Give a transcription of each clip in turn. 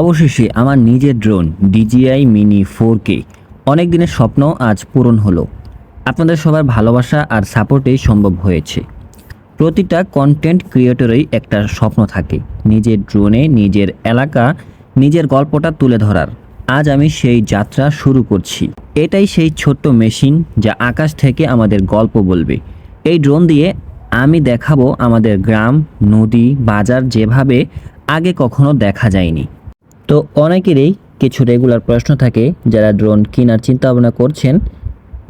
অবশেষে আমার নিজের drone DJI mini four K অনেক দিনের স্বপ্ন আজ পূরণ হলো। আপনাদের সবার ভালোবাসা আর সাপোর্টেই সম্ভব হয়েছে। প্রতিটা কন্টেন্ট ক্রিয়েটরেই একটা স্বপ্ন থাকে, নিজের ড্রোনে নিজের এলাকা, নিজের গল্পটা তুলে ধরার। আজ আমি সেই যাত্রা শুরু করছি। এটাই সেই ছোট্ট মেশিন যা আকাশ থেকে আমাদের গল্প বলবে। এই ড্রোন দিয়ে আমি দেখাবো আমাদের গ্রাম, নদী, বাজার যেভাবে আগে কখনো দেখা যায়নি। তো অনেকেরই কিছু রেগুলার প্রশ্ন থাকে যারা ড্রোন কেনার চিন্তা ভাবনা করছেন।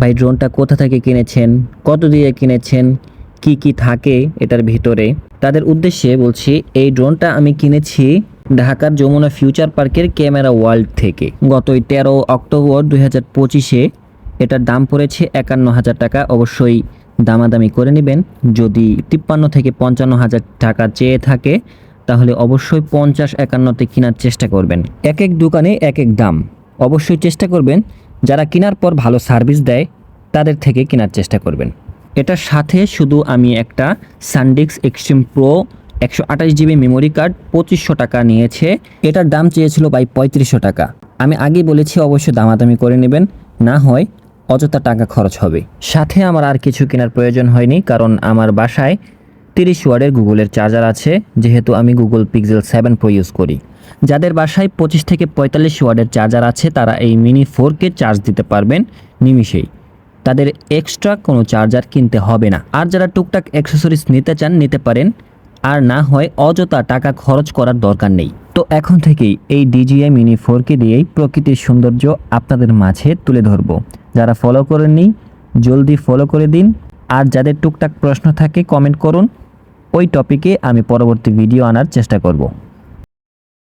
ভাই ড্রোনটা কোথা থেকে কিনেছেন? কত দিয়ে কিনেছেন? কি কি থাকে এটার ভিতরে? তাদের উদ্দেশ্যে বলছি, এই ড্রোনটা আমি কিনেছি ঢাকার যমুনা ফিউচার পার্কের ক্যামেরা ওয়ার্ল্ড থেকে। গত তেরো অক্টোবর দুই হাজার পঁচিশে এটার দাম পড়েছে একান্ন হাজার টাকা। অবশ্যই দামাদামি করে নেবেন। যদি তিপ্পান্ন থেকে পঞ্চান্ন হাজার টাকা চেয়ে থাকে তাহলে অবশ্যই পঞ্চাশ একান্নতে কেনার চেষ্টা করবেন। এক এক দোকানে এক এক দাম। অবশ্যই চেষ্টা করবেন, যারা কেনার পর ভালো সার্ভিস দেয়, তাদের থেকে কেনার চেষ্টা করবেন। এটার সাথে শুধু আমি একটা সানডিক্স এক্সট্রিম প্রো একশো আঠাশ জিবি মেমোরি কার্ড পঁচিশশো টাকা নিয়েছে। এটার দাম চেয়েছিল বাই পঁয়ত্রিশশো টাকা। আমি আগে বলেছি অবশ্যই দামাদামি করে নেবেন, না হয় অযথা টাকা খরচ হবে। সাথে আমার আর কিছু কেনার প্রয়োজন হয়নি, কারণ আমার বাসায় তিরিশ ওয়ার্ডের গুগলের চার্জার আছে, যেহেতু আমি Google Pixel seven pro use করি। যাদের বাসায় পঁচিশ থেকে পঁয়তাল্লিশ ওয়ার্ডের চার্জার আছে, তারা এই মিনি ফোরকে চার্জ দিতে পারবেন নিমিষেই। তাদের এক্সট্রা কোনো চার্জার কিনতে হবে না। আর যারা টুকটাক অ্যাক্সেসরিজ নিতে চান, নিতে পারেন। আর না হয় অযথা টাকা খরচ করার দরকার নেই। তো এখন থেকেই এই ডিজিআই মিনি ফোরকে দিয়েই প্রকৃতির সৌন্দর্য আপনাদের মাঝে তুলে ধরবো। যারা ফলো করেননি, জলদি ফলো করে দিন। আর যাদের টুকটাক প্রশ্ন থাকে কমেন্ট করুন। ওই টপিকে আমি পরবর্তী ভিডিও আনার চেষ্টা করব।